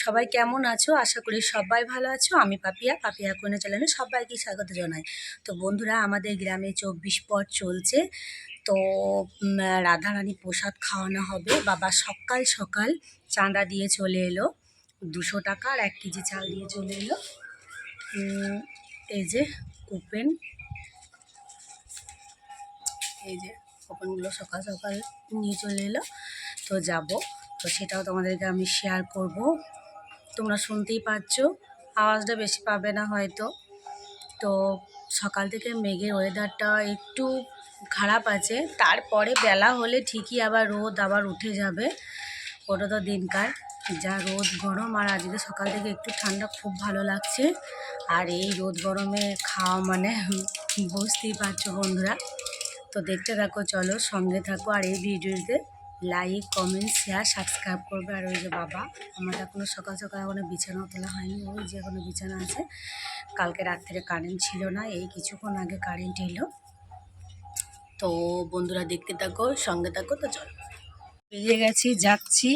সবাই কেমন আছো? আশা করি সবাই ভালো আছো। আমি পাপিয়া পাপিয়া কোনে চ্যানেলে সবাইকে স্বাগত জানাই। তো বন্ধুরা, আমাদের গ্রামে চব্বিশ পর চলছে। তো রাধারানী প্রসাদ খাওয়ানো হবে। বাবা সকাল সকাল চাঁদা দিয়ে চলে এলো। দুশো টাকা আর এক কেজি চাল দিয়ে চলে এলো। এই যে কুপেন এই যে কুপনগুলো সকাল সকাল নিয়ে চলে এলো। তো যাব। তো সেটাও তোমাদেরকে আমি শেয়ার করব। তোমরা শুনতেই পাচ্ছ। আওয়াজটা বেশি পাবে না হয়তো। তো সকাল থেকে মেঘের ওয়েদারটা একটু খারাপ আছে। তারপরে বেলা হলে ঠিকই আবার রোদ আবার উঠে যাবে। ওটা তো দিনকার যা রোদ গরম আর আজকে সকাল থেকে একটু ঠান্ডা খুব ভালো লাগছে। আর এই রোদ গরমে খাওয়া মানে বুঝতেই পারছ বন্ধুরা। তো দেখতে থাকো, চলো সঙ্গে থাকো আর এই ভিডিওতে। লাইক কমেন্ট শেয়ার সাবস্ক্রাইব করবে। আর ওই যে বাবা, আমার এখনও সকাল সকাল এখনও বিছানাও তোলা হয়নি। ওই যে এখনও বিছানা আছে। কালকে রাত্রে কারেন্ট ছিল না, এই কিছুক্ষণ আগে কারেন্ট এলো। তো বন্ধুরা দেখতে থাকো, সঙ্গে থাকো, তো চলো। বেরিয়ে গেছি, যাচ্ছি।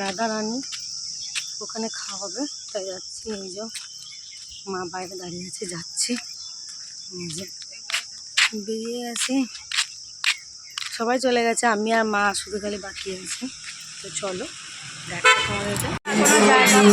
রাধা রানী ওখানে খাওয়াবে তাই যাচ্ছি। এই যে মা বাইরে দাঁড়িয়ে আছে, যাচ্ছি। বেরিয়ে গেছি। সবাই চলে গেছে, আমি আর মা শুধু খালি বাকি আছে তো চলো, দেখো তোমাদেরকে কোনো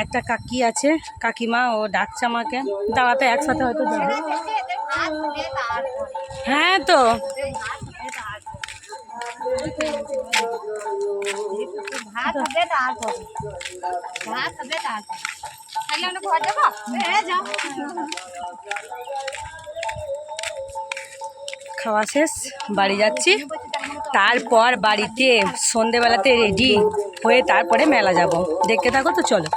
একটা কাকি আছে, কাকিমা, ও ডাকছে আমাকে। দাঁড়াতে একসাথে হয়তো হ্যাঁ তো। খাওয়া শেষ, বাড়ি যাচ্ছি। তারপর বাড়িতে সন্ধেবেলাতে রেডি হয়ে তারপরে মেলা যাব। দেখতে থাকো তো, চলো।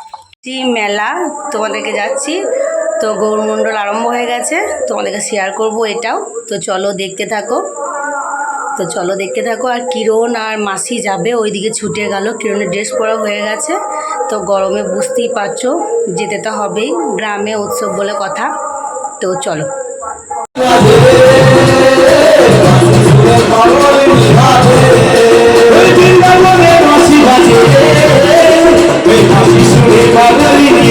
এই মেলা তোমাদেরকে যাচ্ছি। তো গৌরমণ্ডল আরম্ভ হয়ে গেছে। তোমাদেরকে শেয়ার করব এটাও। তো চলো দেখতে থাকো। তো চলো দেখতে থাকো। আর কিরণ আর মাসি যাবে, ওইদিকে ছুটে গেল। কিরণের ড্রেস পরা হয়ে গেছে। তো গরমে বুঝতেই পারছ, যেতে তো হবেই। গ্রামে উৎসব বলে কথা। তো চলো।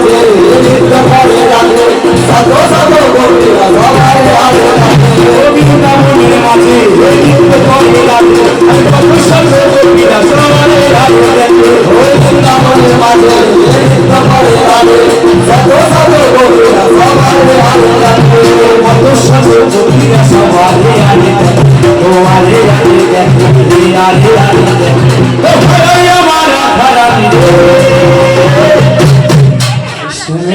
মাঝে নৃত্য করে রাখে শত শত গোপীরা সবাই ভালো রাখে মনের মাঝে নৃত্য করে রাখে শত শত গোপীরা সবাই ভালো রাখে মনের মাঝে নৃত্য করে রাখে শত শত গোপীরা সবাই ভালো রাখে কত শত গোপীরা সবাই আনে ও আরে আরে দেখে আরে আরে দেখে ও ভাই আমার হারান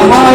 আমার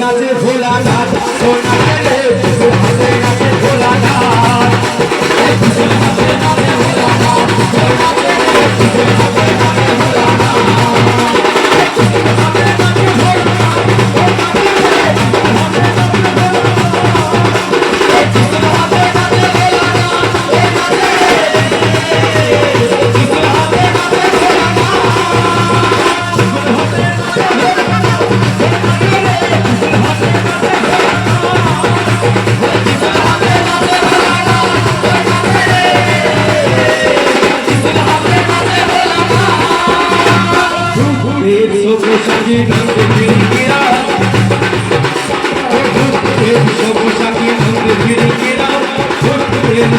Obrigado, সবুজ সাথে সবুজ সাথে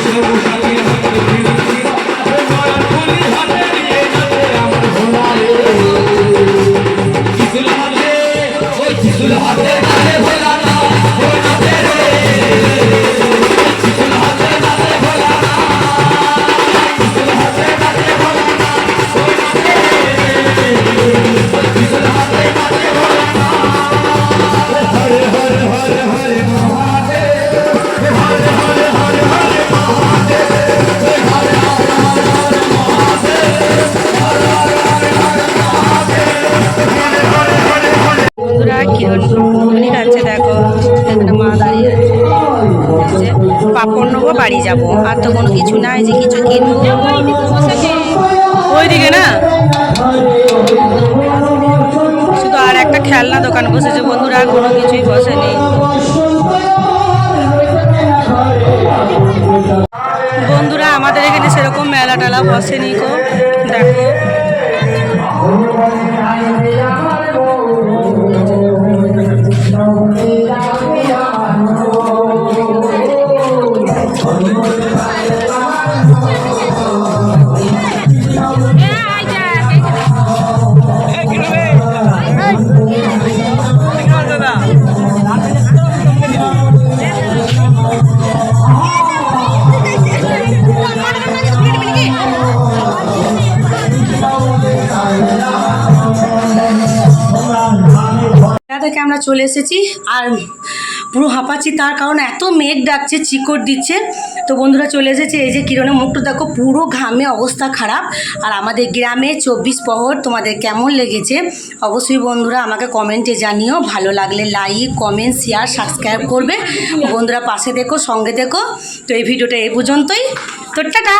সবুজ সাথে কিরণ ফুল খাচ্ছে দেখো এখানে মা দাঁড়িয়ে আছে। পাপড় নেব বাড়ি যাব। আর তো কোনো কিছু নাই যে কিছু কিনবো। ওইদিকে না? শুধু আর একটা খেলনা দোকান বসেছে বন্ধুরা কোনো কিছুই বসেনি। বন্ধুরা আমাদের এখানে সেরকম মেলা টেলা বসেনি গো। দেখো। চলে এসেছি। আর পুরো হাঁপাচ্ছি তার কারণ এত মেঘ ডাকছে চিকট দিচ্ছে। তো বন্ধুরা চলে এসেছে। এই যে কিরণের মুখটা দেখো, পুরো ঘামে অবস্থা খারাপ। আর আমাদের গ্রামে চব্বিশ পহর তোমাদের কেমন লেগেছে অবশ্যই বন্ধুরা আমাকে কমেন্টে জানিও। ভালো লাগলে লাইক কমেন্ট শেয়ার সাবস্ক্রাইব করবে। বন্ধুরা পাশে দেখো, সঙ্গে দেখো। তো এই ভিডিওটা এই পর্যন্তই। তো টাটা!